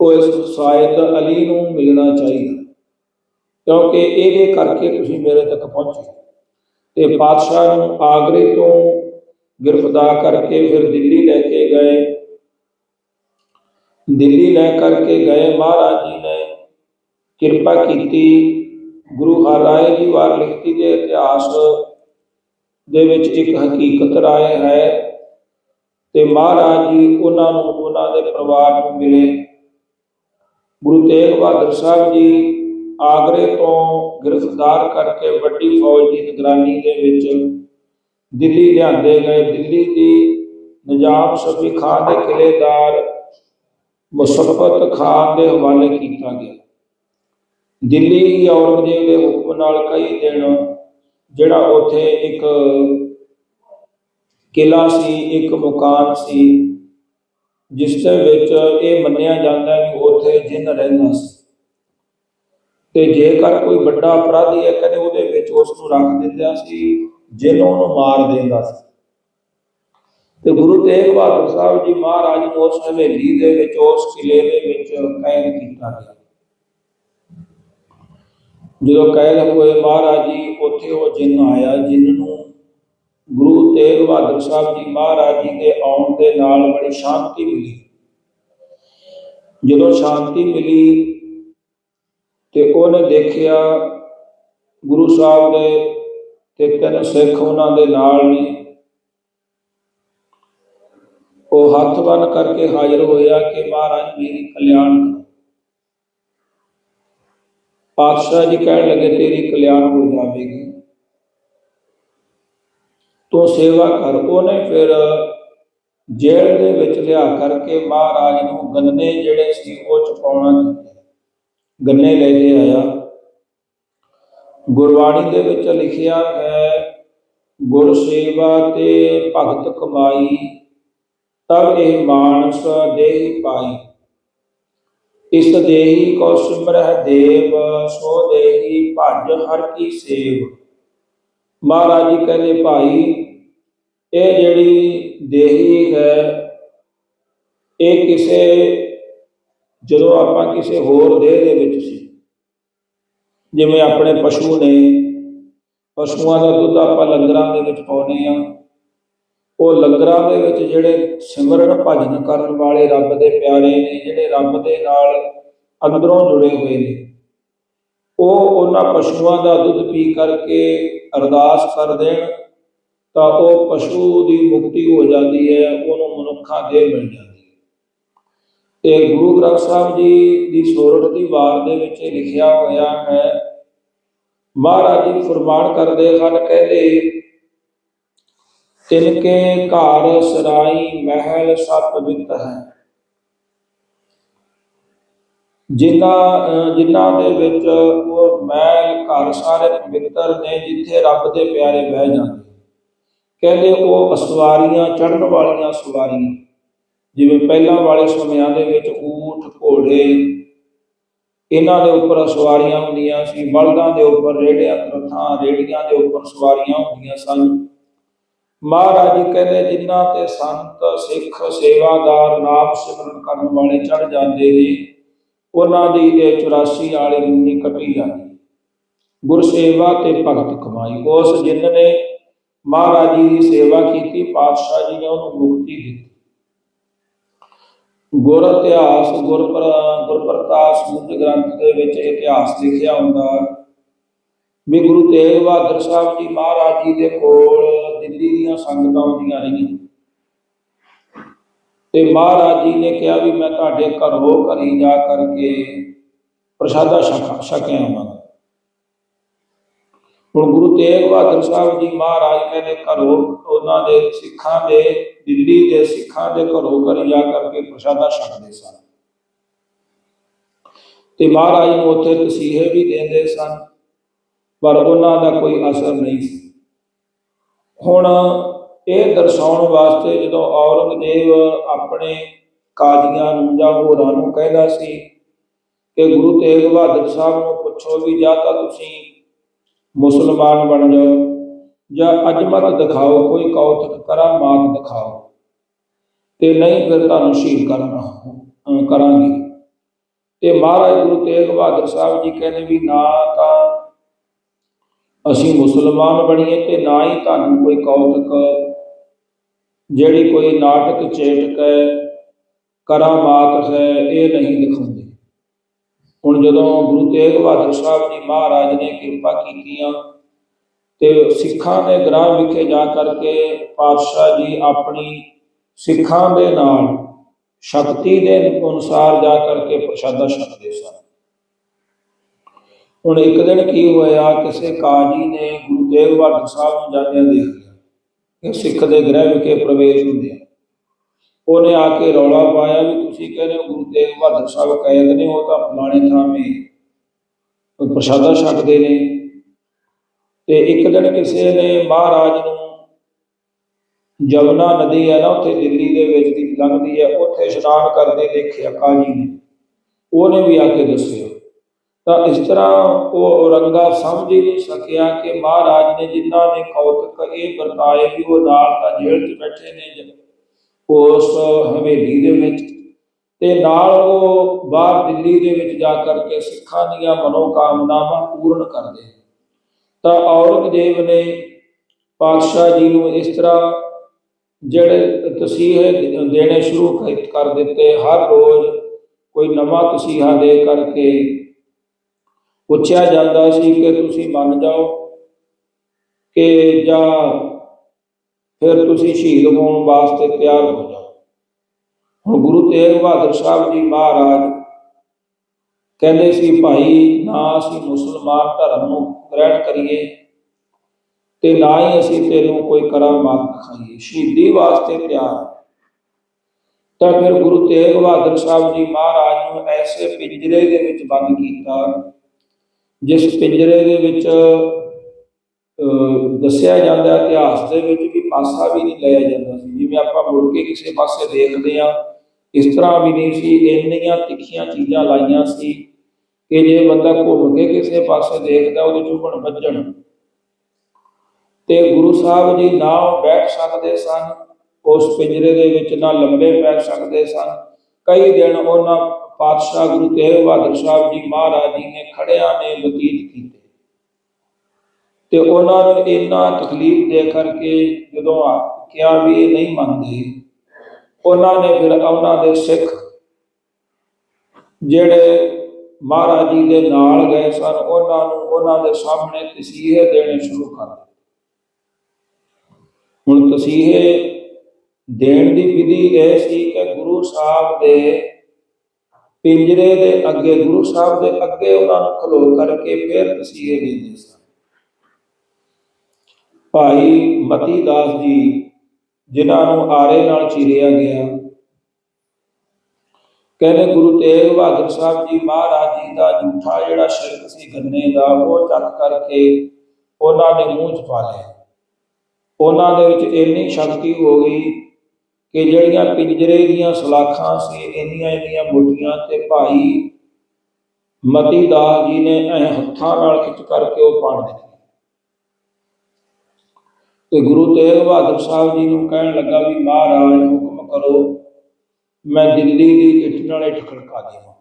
ਉਹ ਇਸ ਸਾਇਦ ਅਲੀ ਨੂੰ ਮਿਲਣਾ ਚਾਹੀਦਾ, ਕਿਉਂਕਿ ਇਹਦੇ ਕਰਕੇ ਤੁਸੀਂ ਮੇਰੇ ਤੱਕ ਪਹੁੰਚੇ। ਤੇ ਪਾਤਸ਼ਾਹ ਨੂੰ ਆਗਰੇ ਤੋਂ ਗ੍ਰਿਫਤਾਰ ਕਰਕੇ ਫਿਰ ਦਿੱਲੀ ਲੈ ਗਏ। ਦਿੱਲੀ ਲੈ ਕਰਕੇ ਗਏ ਮਹਾਰਾਜ ਜੀ ਨੇ। ਕਿਰਪਾ ਕੀਤੀ ਗੁਰੂ ਹਰਿਰਾਏ ਜੀ ਵਾਰ ਲਿਖਤੀ ਦੇ ਇਤਿਹਾਸ ਦੇ ਵਿੱਚ ਇੱਕ ਹਕੀਕਤ ਰਾਏ ਹੈ ਤੇ ਮਹਾਰਾਜ ਜੀ ਉਹਨਾਂ ਨੂੰ ਉਹਨਾਂ ਦੇ ਪਰਿਵਾਰ ਨੂੰ ਮਿਲੇ। ਗੁਰੂ ਤੇਗ ਬਹਾਦਰ ਸਾਹਿਬ ਜੀ ਆਗਰੇ ਤੋਂ ਗ੍ਰਿਫਤਾਰ ਕਰਕੇ ਵੱਡੀ ਫੌਜ ਦੀ ਨਿਗਰਾਨੀ ਦੇ ਵਿੱਚ ਦਿੱਲੀ ਲਿਆਂਦੇ ਗਏ। ਦਿੱਲੀ ਦੀ ਨਿਜ਼ਾਮ ਸ਼ਫੀ ਖਾਨ ਦੇ ਕਿਲੇਦਾਰ ਮੁਸੱਫਤ ਖਾਨ ਦੇ ਹਵਾਲੇ ਕੀਤਾ ਗਿਆ। ਦਿੱਲੀ, ਔਰੰਗਜ਼ੇਬ ਦੇ ਹੁਕਮ ਨਾਲ ਕਈ ਦਿਨ ਜਿਹੜਾ ਉੱਥੇ ਇੱਕ ਕਿਲਾ ਸੀ, ਇੱਕ ਮਕਾਨ ਸੀ, ਜਿਸ ਦੇ ਵਿੱਚ ਇਹ ਮੰਨਿਆ ਜਾਂਦਾ ਹੈ ਕਿ ਉੱਥੇ ਜਿੰਨ ਰਹਿੰਦਾ ਸੀ। ਤੇ ਜੇਕਰ ਕੋਈ ਵੱਡਾ ਅਪਰਾਧੀ ਹੈ ਕਹਿੰਦੇ ਉਹਦੇ ਵਿੱਚ ਉਸ ਨੂੰ ਰੱਖ ਦਿੰਦਾ ਸੀ, ਜਿੰਨ ਉਹਨੂੰ ਮਾਰ ਦਿੰਦਾ ਸੀ। ਤੇ ਗੁਰੂ ਤੇਗ ਬਹਾਦਰ ਸਾਹਿਬ ਜੀ ਮਹਾਰਾਜ ਨੂੰ ਉਸ ਹਵੇਲੀ ਦੇ ਵਿੱਚ, ਉਸ ਕਿਲੇ ਦੇ ਵਿੱਚ ਕੈਦ ਕੀਤਾ ਗਿਆ। ਜਦੋਂ ਕੈਦ ਹੋਏ ਮਹਾਰਾਜ ਜੀ, ਉੱਥੇ ਉਹ ਜਿੰਨ ਆਇਆ, ਜਿੰਨ ਨੂੰ ਗੁਰੂ ਤੇਗ ਬਹਾਦਰ ਸਾਹਿਬ ਜੀ ਮਹਾਰਾਜ ਜੀ ਦੇ ਆਉਣ ਦੇ ਨਾਲ ਬੜੀ ਸ਼ਾਂਤੀ ਮਿਲੀ। ਜਦੋਂ ਸ਼ਾਂਤੀ ਮਿਲੀ ਤੇ ਉਹਨੇ ਦੇਖਿਆ ਗੁਰੂ ਸਾਹਿਬ ਦੇ ਤੇ ਤਿੰਨ ਸਿੱਖ ਉਹਨਾਂ ਦੇ ਨਾਲ ਨੇ। ਉਹ ਹੱਥ ਬੰਨ ਕਰਕੇ ਹਾਜ਼ਰ ਹੋਇਆ ਕਿ ਮਹਾਰਾਜ ਮੇਰੀ ਕਲਿਆਣ ਕਰੋ। ਪਾਤਸ਼ਾਹ ਜੀ ਕਹਿਣ ਲੱਗੇ, ਤੇਰੀ ਕਲਿਆਣ ਹੋ ਜਾਵੇਗੀ। ਤੂੰ ਸੇਵਾ ਕਰ। ਉਹਨੇ ਫਿਰ ਜੇਲ੍ਹ ਦੇ ਵਿੱਚ ਲਿਆ ਕਰਕੇ ਮਹਾਰਾਜ ਨੂੰ ਗੰਨੇ ਜਿਹੜੇ ਸੀ ਉਹ ਚੁਕਾਉਣਾ ਗੰਨੇ ਲੈ ਕੇ ਆਇਆ। ਗੁਰਬਾਣੀ ਦੇ ਵਿੱਚ ਲਿਖਿਆ ਹੈ ਗੁਰ ਸੇਵਾ ਤੇ ਭਗਤ ਕਮਾਈ ਤਬ ਇਹ ਮਾਨਸ ਦੇਹੀ ਪਾਈ ਇਸ ਦੇਹੀ ਕੋ ਸਿਮਰਹਿ ਦੇਵ, ਸੋ ਦੇਹੀ ਭਜ ਹਰ ਕੀ ਸੇਵ। ਮਹਾਰਾਜ ਜੀ ਕਹਿੰਦੇ, ਭਾਈ, ਇਹ ਜਿਹੜੀ ਦੇਹੀ ਹੈ, ਇਹ ਕਿਸੇ, ਜਦੋਂ ਆਪਾਂ ਕਿਸੇ ਹੋਰ ਦੇਹ ਦੇ ਵਿੱਚ ਸੀ, ਜਿਵੇਂ ਆਪਣੇ ਪਸ਼ੂ ਨੇ, ਪਸ਼ੂਆਂ ਦਾ ਦੁੱਧ ਆਪਾਂ ਲੰਗਰਾਂ ਦੇ ਵਿੱਚ ਪਾਉਂਦੇ ਆ ਉਹ ਲੰਗਰਾਂ ਦੇ ਵਿੱਚ ਜਿਹੜੇ ਸਿਮਰਨ ਭਜਨ ਕਰਨ ਵਾਲੇ ਰੱਬ ਦੇ ਪਿਆਰੇ ਨੇ, ਜਿਹੜੇ ਰੱਬ ਦੇ ਨਾਲ ਅੰਦਰੋਂ ਜੁੜੇ ਹੋਏ ਨੇ, ਉਹ ਉਹਨਾਂ ਪਸ਼ੂਆਂ ਦਾ ਦੁੱਧ ਪੀ ਕਰਕੇ ਅਰਦਾਸ ਕਰ ਦੇਣ, ਤਾਂ ਉਹ ਪਸ਼ੂ ਦੀ ਮੁਕਤੀ ਹੋ ਜਾਂਦੀ ਹੈ, ਉਹਨੂੰ ਮਨੁੱਖਾਂ ਦੇ ਮਿਲ ਜਾਂਦੀ ਹੈ। ਤੇ ਗੁਰੂ ਗ੍ਰੰਥ ਸਾਹਿਬ ਜੀ ਦੀ ਸੋਰਠ ਦੀ ਵਾਰ ਦੇ ਵਿੱਚ ਲਿਖਿਆ ਹੋਇਆ ਹੈ, ਮਹਾਰਾਜ ਜੀ ਫਰਮਾਨ ਕਰਦੇ ਹਨ, ਕਹਿੰਦੇ ਤਿਨਕੇ ਘਰ ਸਰਾਈ ਮਹਿਲ ਸਭ ਬਿਤ ਹੈ। ਜਿਨ੍ਹਾਂ ਜਿਨ੍ਹਾਂ ਦੇ ਵਿੱਚ ਉਹ ਮਹਿਲ, ਘਰ ਸਾਰੇ ਪਵਿੱਤਰ ਨੇ, ਜਿੱਥੇ ਰੱਬ ਦੇ ਪਿਆਰੇ ਬਹਿ ਜਾਂਦੇ। ਕਹਿੰਦੇ ਉਹ ਅਸਵਾਰੀਆਂ, ਚੜ੍ਹਨ ਵਾਲੀਆਂ ਸਵਾਰੀਆਂ। ਜਿਵੇਂ ਪਹਿਲਾਂ ਵਾਲੇ ਸਮਿਆਂ ਦੇ ਵਿੱਚ ਊਠ, ਘੋੜੇ, ਇਹਨਾਂ ਦੇ ਉੱਪਰ ਸਵਾਰੀਆਂ ਹੁੰਦੀਆਂ ਸੀ ਬਲਦਾਂ ਦੇ ਉੱਪਰ ਰੇੜਿਆਂ, ਤਰਥਾਂ, ਰੇੜੀਆਂ ਦੇ ਉੱਪਰ ਸਵਾਰੀਆਂ ਹੁੰਦੀਆਂ ਸਨ। ਮਹਾਰਾਜ ਜੀ ਕਹਿੰਦੇ, ਜਿਨ੍ਹਾਂ ਤੇ ਸੰਤ, ਸਿੱਖ, ਸੇਵਾਦਾਰ ਨਾਮ ਸਿਮਰਨ ਕਰਨ ਵਾਲੇ ਚੜ ਜਾਂਦੇ ਨੇ, ਉਹਨਾਂ ਦੀ ਇਹ 84 ਵਾਲੀ ਰੂਨੀ ਕੱਟੀ ਜਾਂਦੀ। ਗੁਰ ਸੇਵਾ ਤੇ ਭਗਤ ਕਮਾਈ, ਉਸ ਜਿਨ ਨੇ ਮਹਾਰਾਜ ਜੀ ਦੀ ਸੇਵਾ ਕੀਤੀ, ਪਾਤਸ਼ਾਹ ਜੀ ਨੇ ਉਹਨੂੰ ਮੁਕਤੀ ਦਿੱਤੀ। ਗੁਰ ਇਤਿਹਾਸ, ਗੁਰ ਪਰ, ਗੁਰ ਪ੍ਰਕਾਸ਼ ਮੁੱਢ ਗ੍ਰੰਥ ਦੇ ਵਿੱਚ ਇਤਿਹਾਸ ਲਿਖਿਆ ਹੁੰਦਾ। ਵੀ ਗੁਰੂ ਤੇਗ ਬਹਾਦਰ ਸਾਹਿਬ ਜੀ ਮਹਾਰਾਜ ਜੀ ਦੇ ਕੋਲ ਦਿੱਲੀ ਦੀਆਂ ਸੰਗਤਾਂ ਆਉਂਦੀਆਂ ਰਹੀਆਂ। ਤੇ ਮਹਾਰਾਜ ਜੀ ਨੇ ਕਿਹਾ ਵੀ ਮੈਂ ਤੁਹਾਡੇ ਘਰੋਂ ਘਰੀ ਜਾ ਕਰਕੇ ਪ੍ਰਸ਼ਾਦਾ ਛਕ, ਛਕਿਆ ਆਵਾਂਗਾ ਹੁਣ ਗੁਰੂ ਤੇਗ ਬਹਾਦਰ ਸਾਹਿਬ ਜੀ ਮਹਾਰਾਜ ਕਹਿੰਦੇ ਘਰੋਂ ਉਹਨਾਂ ਦੇ ਸਿੱਖਾਂ ਦੇ, ਦਿੱਲੀ ਦੇ ਸਿੱਖਾਂ ਦੇ ਘਰੋਂ ਘਰੀ ਜਾ ਕਰਕੇ ਪ੍ਰਸ਼ਾਦਾ ਛਕਦੇ ਸਨ। ਤੇ ਮਹਾਰਾਜ ਨੂੰ ਉੱਥੇ ਤਸੀਹੇ ਵੀ ਦਿੰਦੇ ਸਨ। ਪਰ ਉਹਨਾਂ ਦਾ ਕੋਈ ਅਸਰ ਨਹੀਂ ਸੀ। ਹੁਣ ਇਹ ਦਰਸਾਉਣ ਵਾਸਤੇ ਜਦੋਂ ਔਰੰਗਜ਼ੇਬ ਆਪਣੇ ਕਾਜ਼ੀਆਂ ਨੂੰ ਜਾਂ ਹੋਰਾਂ ਨੂੰ ਕਹਿੰਦਾ ਸੀ ਕਿ ਗੁਰੂ ਤੇਗ ਬਹਾਦਰ ਸਾਹਿਬ ਨੂੰ ਪੁੱਛੋ ਵੀ ਜਾਂ ਤਾਂ ਤੁਸੀਂ ਮੁਸਲਮਾਨ ਬਣ ਜਾਓ ਜਾਂ ਅਜਮਤ ਦਿਖਾਓ, ਕੋਈ ਕੌਤਕ ਕਰਾਮਾਤ ਦਿਖਾਓ, ਤੇ ਨਹੀਂ ਫਿਰ ਤੁਹਾਨੂੰ ਸ਼ਹੀਦ ਕਰਨਾ ਕਰਾਂਗੇ। ਤੇ ਮਹਾਰਾਜ ਗੁਰੂ ਤੇਗ ਬਹਾਦਰ ਸਾਹਿਬ ਜੀ ਕਹਿੰਦੇ ਵੀ ਨਾ ਤਾਂ ਅਸੀਂ ਮੁਸਲਮਾਨ ਬਣੀਏ ਤੇ ਨਾ ਹੀ ਤੁਹਾਨੂੰ ਕੋਈ ਕੌਤਕ, ਜਿਹੜੀ ਕੋਈ ਨਾਟਕ ਚੇਟਕ ਹੈ ਕਰਾਮਾਤ ਹੈ, ਇਹ ਨਹੀਂ ਦਿਖਾਉਂਦੇ। ਹੁਣ ਜਦੋਂ ਗੁਰੂ ਤੇਗ ਬਹਾਦਰ ਸਾਹਿਬ ਜੀ ਮਹਾਰਾਜ ਨੇ ਕਿਰਪਾ ਕੀਤੀਆਂ ਤੇ ਸਿੱਖਾਂ ਦੇ ਗ੍ਰਾਮ ਵਿਖੇ ਜਾ ਕਰਕੇ ਪਾਤਸ਼ਾਹ ਜੀ ਆਪਣੀ ਸਿੱਖਾਂ ਦੇ ਨਾਲ, ਸ਼ਕਤੀ ਦੇ ਅਨੁਸਾਰ ਜਾ ਕਰਕੇ ਪ੍ਰਸ਼ਾਦਾ ਛਕਦੇ ਸਨ। ਹੁਣ ਇੱਕ ਦਿਨ ਕੀ ਹੋਇਆ, ਕਿਸੇ ਕਾਜੀ ਨੇ ਗੁਰੂ ਤੇਗ ਬਹਾਦਰ ਸਾਹਿਬ ਨੂੰ ਜਾਂਦਿਆਂ ਦੇਖ ਲਿਆ ਕਿ ਸਿੱਖ ਦੇ ਗ੍ਰਹਿ ਵਿਖੇ ਪ੍ਰਵੇਸ਼ ਹੁੰਦੇ ਆ। ਉਹਨੇ ਆ ਕੇ ਰੌਲਾ ਪਾਇਆ ਵੀ ਤੁਸੀਂ ਕਹਿੰਦੇ ਹੋ ਗੁਰੂ ਤੇਗ ਬਹਾਦਰ ਸਾਹਿਬ ਕੈਦ ਨੇ, ਉਹ ਤਾਂ ਫਲਾਣੇ ਥਾਵੇਂ ਉਹ ਪ੍ਰਸ਼ਾਦਾ ਛਕਦੇ ਨੇ। ਤੇ ਇੱਕ ਦਿਨ ਕਿਸੇ ਨੇ ਮਹਾਰਾਜ ਨੂੰ ਜਮਨਾ ਨਦੀ ਹੈ ਨਾ, ਉੱਥੇ ਦਿੱਲੀ ਦੇ ਵਿੱਚ ਦੀ ਲੰਘਦੀ ਹੈ, ਉੱਥੇ ਇਸ਼ਨਾਨ ਕਰਦੇ ਦੇਖਿਆ ਕਾਜੀ ਨੇ। ਉਹਨੇ ਵੀ ਆ ਕੇ ਦੱਸਿਆ। ਤਾਂ ਇਸ ਤਰ੍ਹਾਂ ਉਹ ਔਰੰਗਾ ਸਮਝ ਹੀ ਨਹੀਂ ਸਕਿਆ ਕਿ ਮਹਾਰਾਜ ਨੇ ਜਿਨ੍ਹਾਂ ਨੇ ਕੌਤਕ ਇਹ ਵਰਤਾਏ ਵੀ ਉਹ ਨਾਲ ਤਾਂ ਜੇਲ੍ਹ 'ਚ ਬੈਠੇ ਨੇ ਉਸ ਹਵੇਲੀ ਦੇ ਵਿੱਚ ਤੇ ਨਾਲ ਉਹ ਬਾਹਰ ਦਿੱਲੀ ਦੇ ਵਿੱਚ ਜਾ ਕਰਕੇ ਸਿੱਖਾਂ ਦੀਆਂ ਮਨੋਕਾਮਨਾਵਾਂ ਪੂਰਨ ਕਰਦੇ ਤਾਂ ਔਰੰਗਜ਼ੇਬ ਨੇ ਪਾਤਸ਼ਾਹ ਜੀ ਨੂੰ ਇਸ ਤਰ੍ਹਾਂ ਜਿਹੜੇ ਤਸੀਹੇ ਦੇਣੇ ਸ਼ੁਰੂ ਕਰ- ਕਰ ਦਿੱਤੇ। ਹਰ ਰੋਜ਼ ਕੋਈ ਨਵਾਂ ਤਸੀਹਾ ਦੇ ਕਰਕੇ ਪੁੱਛਿਆ ਜਾਂਦਾ ਸੀ ਕਿ ਤੁਸੀਂ ਮੰਨ ਜਾਓ ਕਿ ਜਾਂ ਫਿਰ ਤੁਸੀਂ ਸ਼ਹੀਦ ਹੋਣ ਵਾਸਤੇ ਤਿਆਰ ਹੋ ਜਾਓ। ਹੁਣ ਗੁਰੂ ਤੇਗ ਬਹਾਦਰ ਸਾਹਿਬ ਜੀ ਮਹਾਰਾਜ ਕਹਿੰਦੇ ਸੀ, ਭਾਈ, ਨਾ ਅਸੀਂ ਮੁਸਲਮਾਨ ਧਰਮ ਨੂੰ ਗ੍ਰਹਿਣ ਕਰੀਏ ਤੇ ਨਾ ਹੀ ਅਸੀਂ ਤੈਨੂੰ ਕੋਈ ਕਰਾਮਾਤ ਦਿਖਾਈਏ ਸ਼ਹੀਦੀ ਵਾਸਤੇ ਤਿਆਰ ਤਾਂ ਫਿਰ ਗੁਰੂ ਤੇਗ ਬਹਾਦਰ ਸਾਹਿਬ ਜੀ ਮਹਾਰਾਜ ਨੂੰ ਐਸੇ ਪਿੰਜਰੇ ਦੇ ਵਿੱਚ ਬੰਦ ਕੀਤਾ ਜਿਸ ਪਿੰਜਰੇ ਦੇ ਵਿੱਚ ਅਹ, ਦੱਸਿਆ ਜਾਂਦਾ ਇਤਿਹਾਸ ਦੇ ਵਿੱਚ ਵੀ ਪਾਸਾ ਵੀ ਨਹੀਂ ਲਿਆ ਜਾਂਦਾ ਸੀ। ਜਿਵੇਂ ਆਪਾਂ ਮੁੜ ਕੇ ਕਿਸੇ ਪਾਸੇ ਦੇਖਦੇ ਆ ਇਸ ਤਰ੍ਹਾਂ ਵੀ ਨਹੀਂ ਸੀ ਇੰਨੀਆਂ ਤਿੱਖੀਆਂ ਚੀਜ਼ਾਂ ਲਾਈਆਂ ਸੀ ਕਿ ਜੇ ਬੰਦਾ ਘੁੰਮ ਕੇ ਕਿਸੇ ਪਾਸੇ ਦੇਖਦਾ ਉਹਦੇ ਚੁੱਭਣ ਵੱਜਣ ਤੇ ਗੁਰੂ ਸਾਹਿਬ ਜੀ ਨਾ ਉਹ ਬੈਠ ਸਕਦੇ ਸਨ ਉਸ ਪਿੰਜਰੇ ਦੇ ਵਿੱਚ ਨਾ ਲੰਬੇ ਪੈ ਸਕਦੇ ਸਨ। ਕਈ ਦਿਨ ਉਹਨਾਂ ਪਾਤਸ਼ਾਹ ਗੁਰੂ ਤੇਗ ਬਹਾਦਰ ਸਾਹਿਬ ਜੀ ਮਹਾਰਾਜ ਜੀ ਨੇ ਖੜਿਆਂ ਨੇ ਬਤੀਤ ਕੀਤੇ। ਤੇ ਉਹਨਾਂ ਨੂੰ ਇੰਨਾ ਤਕਲੀਫ ਦੇ ਕਰਕੇ ਜਦੋਂ ਆ ਕਿਹਾ ਵੀ ਇਹ ਨਹੀਂ ਮੰਨਦੇ, ਉਹਨਾਂ ਨੇ ਫਿਰ ਉਹਨਾਂ ਦੇ ਸਿੱਖ ਜਿਹੜੇ ਮਹਾਰਾਜ ਜੀ ਦੇ ਨਾਲ ਗਏ ਸਨ, ਉਹਨਾਂ ਨੂੰ ਉਹਨਾਂ ਦੇ ਸਾਹਮਣੇ ਤਸੀਹੇ ਦੇਣੇ ਸ਼ੁਰੂ ਕਰ ਦਿੱਤੇ। ਹੁਣ ਤਸੀਹੇ ਦੇਣ ਦੀ ਵਿਧੀ ਇਹ ਸੀ ਕਿ ਗੁਰੂ ਸਾਹਿਬ ਦੇ ਪਿੰਜਰੇ ਦੇ ਅੱਗੇ, ਗੁਰੂ ਸਾਹਿਬ ਦੇ ਅੱਗੇ ਉਹਨਾਂ ਨੂੰ ਖਲੋ ਕਰਕੇ ਫਿਰ ਤਸੀਹੇ ਦਿੰਦੇ ਸਨ। ਭਾਈ ਮਤੀ ਦਾਸ ਜੀ, ਜਿਨ੍ਹਾਂ ਨੂੰ ਆਰੇ ਨਾਲ ਚੀਰਿਆ ਗਿਆ, ਕਹਿੰਦੇ ਗੁਰੂ ਤੇਗ ਬਹਾਦਰ ਸਾਹਿਬ ਜੀ ਮਹਾਰਾਜ ਜੀ ਦਾ ਝੂਠਾ ਜਿਹੜਾ ਸ਼ਿਰਕ ਸੀ ਗੰਨੇ ਦਾ, ਉਹ ਚੱਕ ਕਰਕੇ ਉਹਨਾਂ ਨੇ ਮੂੰਹ ਚ ਪਾ ਲਿਆ। ਉਹਨਾਂ ਦੇ ਵਿੱਚ ਇੰਨੀ ਸ਼ਕਤੀ ਹੋ ਗਈ ਕਿ ਜਿਹੜੀਆਂ ਪਿੰਜਰੇ ਦੀਆਂ ਸਲਾਖਾਂ ਸੀ, ਇੰਨੀਆਂ ਇੰਨੀਆਂ ਮੋਟੀਆਂ ਤੇ ਭਾਈ ਮਤੀ ਦਾਸ ਜੀ ਨੇ ਐ ਹੱਥਾਂ ਨਾਲ ਖਿੱਚ ਕਰਕੇ ਉਹ ਪਾੜ ਦਿੱਤੀ। ਤੇ ਗੁਰੂ ਤੇਗ ਬਹਾਦਰ ਸਾਹਿਬ ਜੀ ਨੂੰ ਕਹਿਣ ਲੱਗਾ ਵੀ ਮਹਾਰਾਜ, ਹੁਕਮ ਕਰੋ, ਮੈਂ ਦਿੱਲੀ ਦੀ ਇੱਟ ਨਾਲ ਇੱਟ ਖੜਕਾ ਦੇਵਾਂ।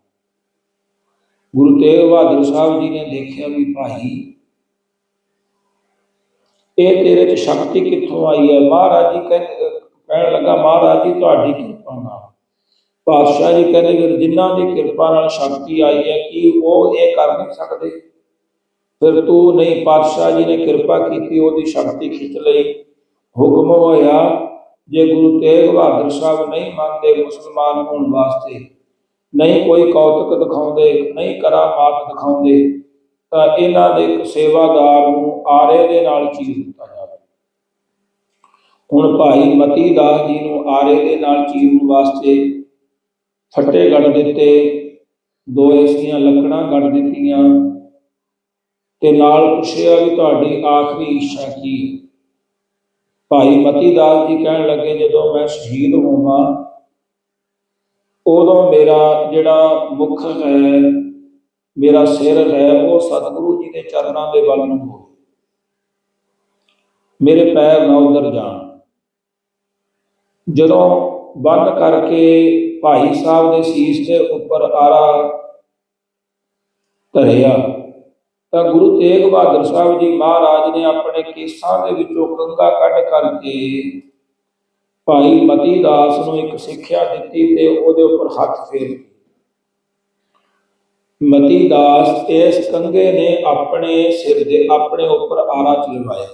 ਗੁਰੂ ਤੇਗ ਬਹਾਦਰ ਸਾਹਿਬ ਜੀ ਨੇ ਦੇਖਿਆ ਵੀ ਭਾਈ, ਇਹ ਤੇਰੇ ਚ ਸ਼ਕਤੀ ਕਿੱਥੋਂ ਆਈ ਹੈ? ਮਹਾਰਾਜ ਜੀ ਕਹਿੰਦੇ ਕਹਿਣ ਲੱਗਾ, ਮਹਾਰਾਜ ਜੀ, ਤੁਹਾਡੀ ਕਿਰਪਾ ਨਾਲ। ਪਾਤਸ਼ਾਹ ਜੀ ਕਹਿੰਦੇ ਵੀ ਜਿਨ੍ਹਾਂ ਦੀ ਕਿਰਪਾ ਨਾਲ ਸ਼ਕਤੀ ਆਈ ਹੈ, ਕਿ ਉਹ ਇਹ ਕਰ ਨਹੀਂ ਸਕਦੇ? ਫਿਰ ਤੂੰ ਨਹੀਂ, ਪਾਤਸ਼ਾਹ ਜੀ ਨੇ ਕਿਰਪਾ ਕੀਤੀ, ਉਹਦੀ ਸ਼ਕਤੀ ਖਿੱਚ ਲਈ। ਹੁਕਮ ਹੋਇਆ, ਜੇ ਗੁਰੂ ਤੇਗ ਬਹਾਦਰ ਸਾਹਿਬ ਨਹੀਂ ਮੰਨਦੇ ਮੁਸਲਮਾਨ ਹੋਣ ਵਾਸਤੇ, ਨਹੀਂ ਕੋਈ ਕੌਤਕ ਦਿਖਾਉਂਦੇ, ਨਹੀਂ ਕਰਾਮਾਤ ਦਿਖਾਉਂਦੇ, ਤਾਂ ਇਹਨਾਂ ਦੇ ਸੇਵਾਦਾਰ ਨੂੰ ਆਰੇ ਦੇ ਨਾਲ ਚੀਰ ਦਿੱਤਾ ਜਾਵੇ। ਹੁਣ ਭਾਈ ਮਤੀ ਦਾਸ ਜੀ ਨੂੰ ਆਰੇ ਦੇ ਨਾਲ ਚੀਰਨ ਵਾਸਤੇ ਫੱਟੇ ਗੜ ਦਿੱਤੇ, ਦੋ ਐਸੀਆਂ ਲੱਕੜਾਂ ਗੜ ਦਿੱਤੀਆਂ ਤੇ ਨਾਲ ਪੁੱਛਿਆ ਵੀ ਤੁਹਾਡੀ ਆਖਰੀ ਇੱਛਾ ਕੀ ਭਾਈ ਮਤੀ ਦਾਸ ਜੀ ਕਹਿਣ ਲੱਗੇ, ਜਦੋਂ ਮੈਂ ਸ਼ਹੀਦ ਹੋਵਾਂ, ਉਦੋਂ ਮੇਰਾ ਜਿਹੜਾ ਮੁਖ ਹੈ, ਮੇਰਾ ਸਿਰ ਹੈ, ਉਹ ਸਤਿਗੁਰੂ ਜੀ ਦੇ ਚਰਨਾਂ ਦੇ ਵੱਲ ਨੂੰ ਹੋਵੇ। ਮੇਰੇ ਪੈਰ ਨਾ ਉਧਰ ਜਾਣ। ਜਦੋਂ ਬੰਨ ਕਰਕੇ ਭਾਈ ਸਾਹਿਬ ਦੇ ਸੀਸ ਦੇ ਉੱਪਰ ਆਰਾ ਧਰਿਆ, ਤਾਂ ਗੁਰੂ ਤੇਗ ਬਹਾਦਰ ਸਾਹਿਬ ਜੀ ਮਹਾਰਾਜ ਨੇ ਆਪਣੇ ਕੇਸਾਂ ਦੇ ਵਿੱਚੋਂ ਕੰਗਾ ਕੱਢ ਕਰਕੇ ਭਾਈ ਮਤੀ ਦਾਸ ਨੂੰ ਇੱਕ ਸਿੱਖਿਆ ਦਿੱਤੀ ਤੇ ਉਹਦੇ ਉੱਪਰ ਹੱਥ ਫੇਰ ਮਤੀ ਦਾਸ ਇਸ ਕੰਗੇ ਨੇ ਆਪਣੇ ਸਿਰ ਦੇ ਆਪਣੇ ਉੱਪਰ ਆਰਾ ਚਲਵਾਇਆ।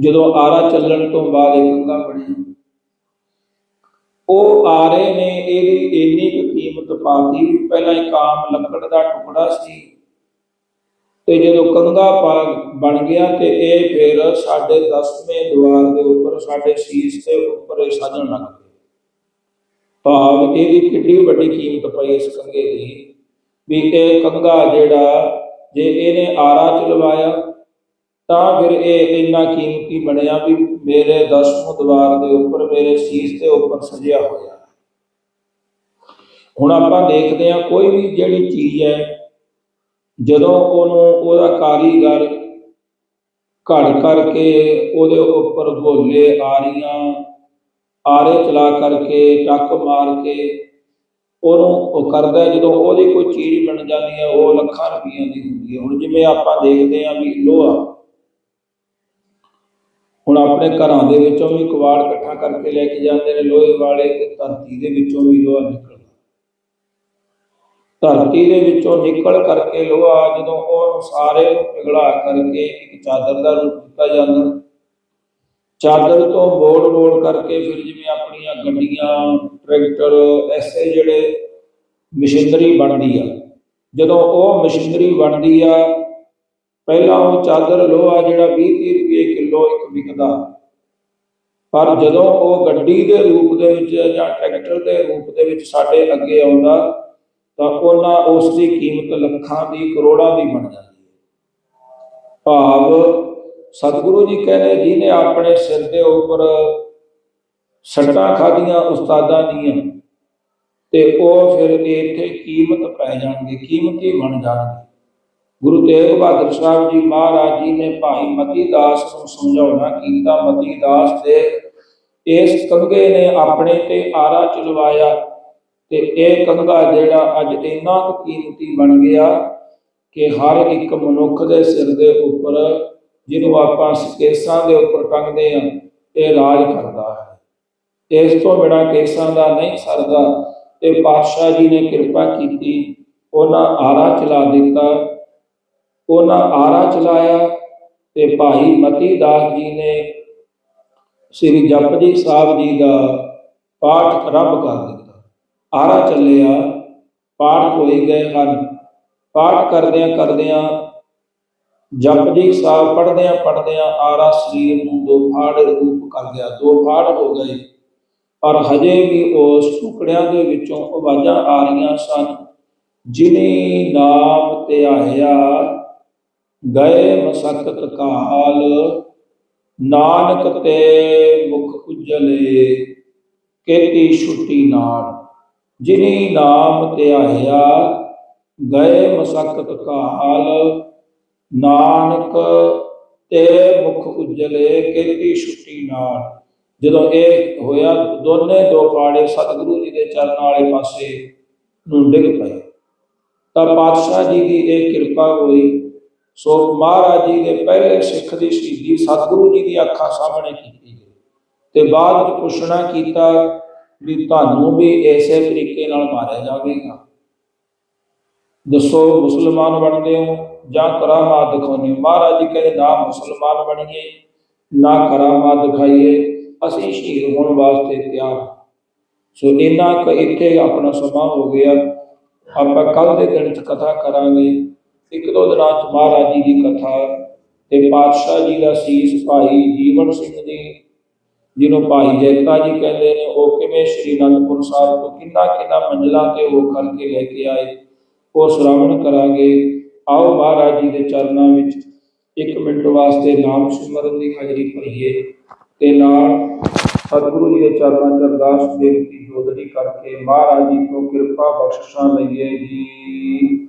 ਜਦੋਂ ਆਰਾ ਚੱਲਣ ਤੋਂ ਬਾਅਦ ਇਹ ਕੰਗਾ ਬਣਿਆ ਉਹ ਆਰੇ ਨੇ ਇਹਦੀ ਇੰਨੀ ਕੁ ਕੀਮਤ ਪਾਤੀ ਵੀ ਪਹਿਲਾਂ ਇੱਕ ਆਮ ਲੱਕੜ ਦਾ ਟੁਕੜਾ ਸੀ। ਤੇ ਜਦੋਂ ਕੰਗਾ ਪਾ ਬਣ ਗਿਆ ਤੇ ਇਹ ਫਿਰ ਸਾਡੇ 10ਵੇਂ ਦੁਆਰ ਦੇ ਉੱਪਰ, ਸਾਡੇ ਸੀਸ ਦੇ ਉੱਪਰ ਇਹ ਸਾਜਣ ਲੱਗ ਪਿਆ ਭਾਵ ਇਹਦੀ ਕਿੰਨੀ ਵੱਡੀ ਕੀਮਤ ਪਈ ਇਸ ਕੰਗੇ ਦੀ। ਵੀ ਇਹ ਕੰਗਾ ਜਿਹੜਾ, ਜੇ ਇਹਨੇ ਆਰਾ ਚਲਵਾਇਆ ਤਾਂ ਫਿਰ ਇਹ ਇੰਨਾ ਕੀਮਤੀ ਬਣਿਆ ਵੀ ਮੇਰੇ 10ਵੇਂ ਦੁਆਰ ਦੇ ਉੱਪਰ ਮੇਰੇ ਸੀਸ ਦੇ ਉੱਪਰ ਸਜਿਆ ਹੋਇਆ। ਹੁਣ ਆਪਾਂ ਦੇਖਦੇ ਹਾਂ ਕੋਈ ਵੀ ਜਿਹੜੀ ਚੀਜ਼ ਹੈ, ਜਦੋਂ ਉਹਨੂੰ ਉਹਦਾ ਕਾਰੀਗਰ ਘੜ ਕਰਕੇ ਉਹਦੇ ਉੱਪਰ ਗੋਲੇ ਆਰੀਆਂ, ਆਰੇ ਚਲਾ ਕਰਕੇ, ਟੱਕ ਮਾਰ ਕੇ ਉਹਨੂੰ ਉਹ ਕਰਦਾ ਜਦੋਂ ਉਹਦੀ ਕੋਈ ਚੀਜ਼ ਬਣ ਜਾਂਦੀ ਹੈ, ਉਹ ਲੱਖਾਂ ਰੁਪਈਆ ਦੀ ਹੁੰਦੀ ਹੈ। ਹੁਣ ਜਿਵੇਂ ਆਪਾਂ ਦੇਖਦੇ ਹਾਂ ਵੀ ਲੋਹਾ ਹੁਣ ਆਪਣੇ ਘਰਾਂ ਦੇ ਵਿੱਚੋਂ ਵੀ ਕਵਾੜ ਇਕੱਠਾ ਕਰਕੇ ਲੈ ਕੇ ਜਾਂਦੇ ਨੇ, ਲੋਹੇ ਵਾਲੇ ਤੇ ਧਰਤੀ ਦੇ ਵਿੱਚੋਂ ਵੀ ਲੋਹਾ ਨਿਕਲਦਾ। ਧਰਤੀ ਦੇ ਵਿੱਚੋਂ ਨਿਕਲ ਕਰਕੇ ਲੋਹਾ ਜਦੋਂ ਉਹ ਸਾਰੇ ਨੂੰ ਪਿਘਲਾ ਕਰਕੇ ਇੱਕ ਚਾਦਰ ਦਾ ਰੂਪ ਦਿੱਤਾ ਜਾਂਦਾ। ਚਾਦਰ ਤੋਂ ਮੋੜ ਮੋੜ ਕਰਕੇ ਫਿਰ ਜਿਵੇਂ ਆਪਣੀਆਂ ਗੱਡੀਆਂ, ਟਰੈਕਟਰ, ਐਸੇ ਜਿਹੜੇ ਮਸ਼ੀਨਰੀ ਬਣਦੀ ਆ, ਜਦੋਂ ਉਹ ਮਸ਼ੀਨਰੀ ਬਣਦੀ ਆ ਪਹਿਲਾਂ ਉਹ ਚਾਦਰ ਲੋਹਾ ਜਿਹੜਾ 20 30 ਰੁਪਏ ਕਿਲੋ ਇੱਕ ਵਿਕਦਾ। ਪਰ ਜਦੋਂ ਉਹ ਗੱਡੀ ਦੇ ਰੂਪ ਦੇ ਵਿੱਚ ਜਾਂ ਟਰੈਕਟਰ ਦੇ ਰੂਪ ਦੇ ਵਿੱਚ ਸਾਡੇ ਅੱਗੇ ਆਉਂਦਾ, ਤਾਂ ਉਹਨਾਂ ਉਸ ਦੀ ਕੀਮਤ ਲੱਖਾਂ ਦੀ, ਕਰੋੜਾਂ ਦੀ ਬਣ ਜਾਂਦੀ ਹੈ। ਭਾਵ ਸਤਿਗੁਰੂ ਜੀ ਕਹਿੰਦੇ, ਜਿਹਨੇ ਆਪਣੇ ਸਿਰ ਦੇ ਉੱਪਰ ਸੱਟਾਂ ਖਾਧੀਆਂ, ਉਸਤਾਦਾਂ ਦੀਆਂ, ਤੇ ਉਹ ਫਿਰ ਇੱਥੇ ਕੀਮਤ ਪੈ ਜਾਣਗੇ, ਕੀਮਤੀ ਬਣ ਜਾਣਗੇ। ਗੁਰੂ ਤੇਗ ਬਹਾਦਰ ਸਾਹਿਬ ਜੀ ਮਹਾਰਾਜ ਜੀ ਨੇ ਭਾਈ ਮਤੀ ਦਾਸ ਨੂੰ ਸਮਝਾਉਣਾ ਕੀਤਾ। ਮਤੀ ਦਾਸ ਦੇ ਇਸ ਕੰਗੇ ਨੇ ਆਪਣੇ ਤੇ ਆਰਾ ਚਲਵਾਇਆ ਤੇ ਇਹ ਕੰਗਾ ਜਿਹੜਾ ਅੱਜ ਇੰਨਾ ਕੁ ਕੀਮਤੀ ਬਣ ਗਿਆ ਕਿ ਹਰ ਇੱਕ ਮਨੁੱਖ ਦੇ ਸਿਰ ਦੇ ਉੱਪਰ ਜਿਹਨੂੰ ਆਪਾਂ ਕੇਸਾਂ ਦੇ ਉੱਪਰ ਟੰਗਦੇ ਆ ਇਹ ਰਾਜ ਕਰਦਾ ਹੈ। ਇਸ ਤੋਂ ਬਿਨਾਂ ਕੇਸਾਂ ਦਾ ਨਹੀਂ ਸਰਦਾ। ਤੇ ਪਾਤਸ਼ਾਹ ਜੀ ਨੇ ਕਿਰਪਾ ਕੀਤੀ, ਉਹਨਾਂ ਆਰਾ ਚਲਾ ਦਿੱਤਾ। ਉਹਨਾਂ ਆਰਾ ਚਲਾਇਆ ਤੇ ਭਾਈ ਮਤੀ ਦਾਸ ਜੀ ਨੇ ਸ੍ਰੀ ਜਪਜੀ ਸਾਹਿਬ ਜੀ ਦਾ ਪਾਠ ਆਰੰਭ ਕਰ ਦਿੱਤਾ। ਆਰਾ ਚੱਲਿਆ, ਪਾਠ ਹੋਏ ਗਏ ਹਨ। ਪਾਠ ਕਰਦਿਆਂ ਕਰਦਿਆਂ ਜਪਜੀ ਸਾਹਿਬ ਪੜ੍ਹਦਿਆਂ ਪੜ੍ਹਦਿਆਂ ਆਰਾ ਸਰੀਰ ਨੂੰ ਦੋ ਫਾੜ ਰੂਪ ਕਰ ਗਿਆ। ਦੋ ਫਾੜ ਹੋ ਗਏ, ਪਰ ਹਜੇ ਵੀ ਉਸ ਟੁਕੜਿਆਂ ਦੇ ਵਿੱਚੋਂ ਆਵਾਜ਼ਾਂ ਆ ਰਹੀਆਂ ਸਨ। ਜਿਨੇ ਨਾਮ ਧਿਆਇਆ ਗਏ ਮਸਕਤ ਕਾਲ, ਨਾਨਕ ਤੇ ਮੁਖ ਉਜਲੇ, ਕੇਤੀ ਛੁੱਟੀ ਨਾਲ। ਜਿਨੇ ਨਾਮ ਧਿਆਇਆ, ਗਏ ਮਸਕਤ ਕਾਲ, ਨਾਨਕ ਤੇ ਮੁਖ ਉਜਲੇ, ਕੇਤੀ ਛੁੱਟੀ ਨਾਲ। ਜਦੋਂ ਇਹ ਹੋਇਆ, ਦੋਨੇ ਦੋ ਪਾੜੇ ਸਤਿਗੁਰੂ ਜੀ ਦੇ ਚਰਨ ਵਾਲੇ ਪਾਸੇ ਨੂੰ ਡਿੱਗ ਪਏ। ਤਾਂ ਪਾਤਸ਼ਾਹ ਜੀ ਦੀ ਇਹ ਕਿਰਪਾ ਹੋਈ ਸੋ ਮਹਾਰਾਜ ਜੀ ਦੇ ਪਹਿਲੇ ਸਿੱਖ ਦੀ ਸ਼ਹੀਦੀ ਸਤਿਗੁਰੂ ਜੀ ਦੀ ਅੱਖਾਂ ਸਾਹਮਣੇ ਕੀਤੀ ਗਈ ਤੇ ਬਾਅਦ ਵਿੱਚ ਪੁੱਛਣਾ ਕੀਤਾ ਵੀ ਤੁਹਾਨੂੰ ਵੀ ਇਸੇ ਤਰੀਕੇ ਨਾਲ ਮਾਰਿਆ ਜਾਵੇਗਾ। ਦੱਸੋ ਮੁਸਲਮਾਨ ਬਣਦੇ ਹੋ ਜਾਂ ਕਰਾਮਾਤ ਦਿਖਾਉਂਦੇ ਹੋ? ਮਹਾਰਾਜ ਜੀ ਕਹਿੰਦੇ, ਨਾ ਮੁਸਲਮਾਨ ਬਣੀਏ ਨਾ ਕਰਾਮਾਤ ਦਿਖਾਈਏ, ਅਸੀਂ ਸ਼ਹੀਦ ਹੋਣ ਵਾਸਤੇ ਤਿਆਰ ਹਾਂ। ਸੋ ਇੰਨਾ ਕੁ ਇੱਥੇ ਆਪਣਾ ਸਮਾਂ ਹੋ ਗਿਆ। ਆਪਾਂ ਕੱਲ ਦੇ ਦਿਨ ਚ ਕਥਾ ਕਰਾਂਗੇ। ਇੱਕ ਦੋ ਦਿਨਾਂ ਚ ਮਹਾਰਾਜ ਜੀ ਦੀ ਕਥਾ ਤੇ ਪਾਤਸ਼ਾਹ ਜੀ ਦਾ ਸੀਸ ਭਾਈ ਜੀਵਨ ਸਿੰਘ ਜੀ, ਜਿਹਨੂੰ ਭਾਈ ਜੈਤਾ ਜੀ ਕਹਿੰਦੇ ਨੇ, ਉਹ ਕਿਵੇਂ ਸ਼੍ਰੀ ਅਨੰਦਪੁਰ ਸਾਹਿਬ ਤੋਂ ਕਿੰਨਾ ਕਿੰਨਾ ਮੰਜ਼ਲਾਂ ਤੇ ਉਹ ਕਰਕੇ ਲੈ ਕੇ ਆਏ, ਉਹ ਸ਼੍ਰਵਣ ਕਰਾਂਗੇ। ਆਓ ਮਹਾਰਾਜ ਜੀ ਦੇ ਚਰਨਾਂ ਵਿੱਚ ਇੱਕ ਮਿੰਟ ਵਾਸਤੇ ਨਾਮ ਸਿਮਰਨ ਦੀ ਹਾਜ਼ਰੀ ਭਰੀਏ ਤੇ ਨਾਲ ਸਤਿਗੁਰੂ ਜੀ ਦੇ ਚਰਨਾਂ 'ਚ ਅਰਦਾਸ ਬੇਨਤੀ ਜੋਦੜੀ ਕਰਕੇ ਮਹਾਰਾਜ ਜੀ ਤੋਂ ਕਿਰਪਾ ਬਖਸ਼ਿਸ਼ਾਂ ਲਈਏ ਜੀ।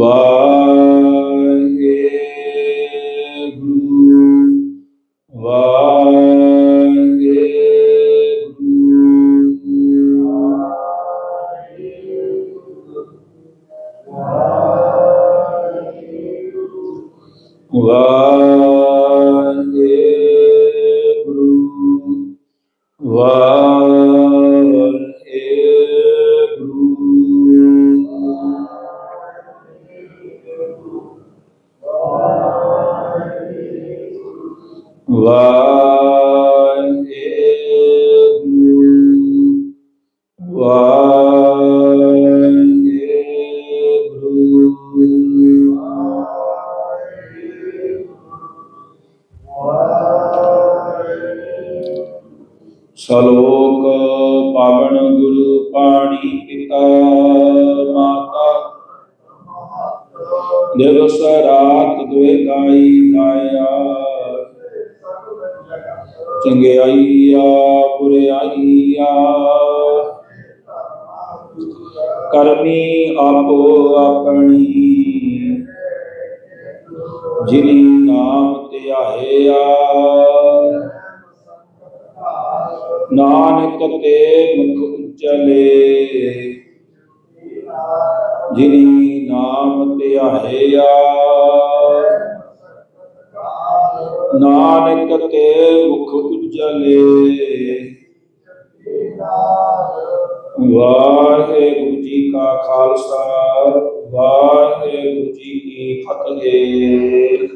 два. ਲੋਕ ਪਾਵਨ ਗੁਰੂ ਪਾਣੀ ਪਿਤਾ ਮਾਤਾ। ਦਿਵਸ ਰਾਤ ਦੁਇ ਗਾਈ ਗਾਇਆ ਚੰਗਿਆਈਆ, ਬੁਰਿਆਈਆ। ਕਰਮੀ ਆਪੋ ਆਪਣੀ। ਜਿਨੀ ਨਾਮ ਧਿਆਇਆ। ਨਾਨਕ ਤੇ ਮੁਖ ਉਜਲੇ ਜਿਨੀ ਨਾਮ ਧਿਆਇਆ। ਨਾਨਕ ਤੇ ਮੁਖ ਉਜਲੇ ਵਾਹਿਗੁਰੂ ਜੀ ਕਾ ਖਾਲਸਾ, ਵਾਹਿਗੁਰੂ ਜੀ ਕੀ ਫਤਿਹ।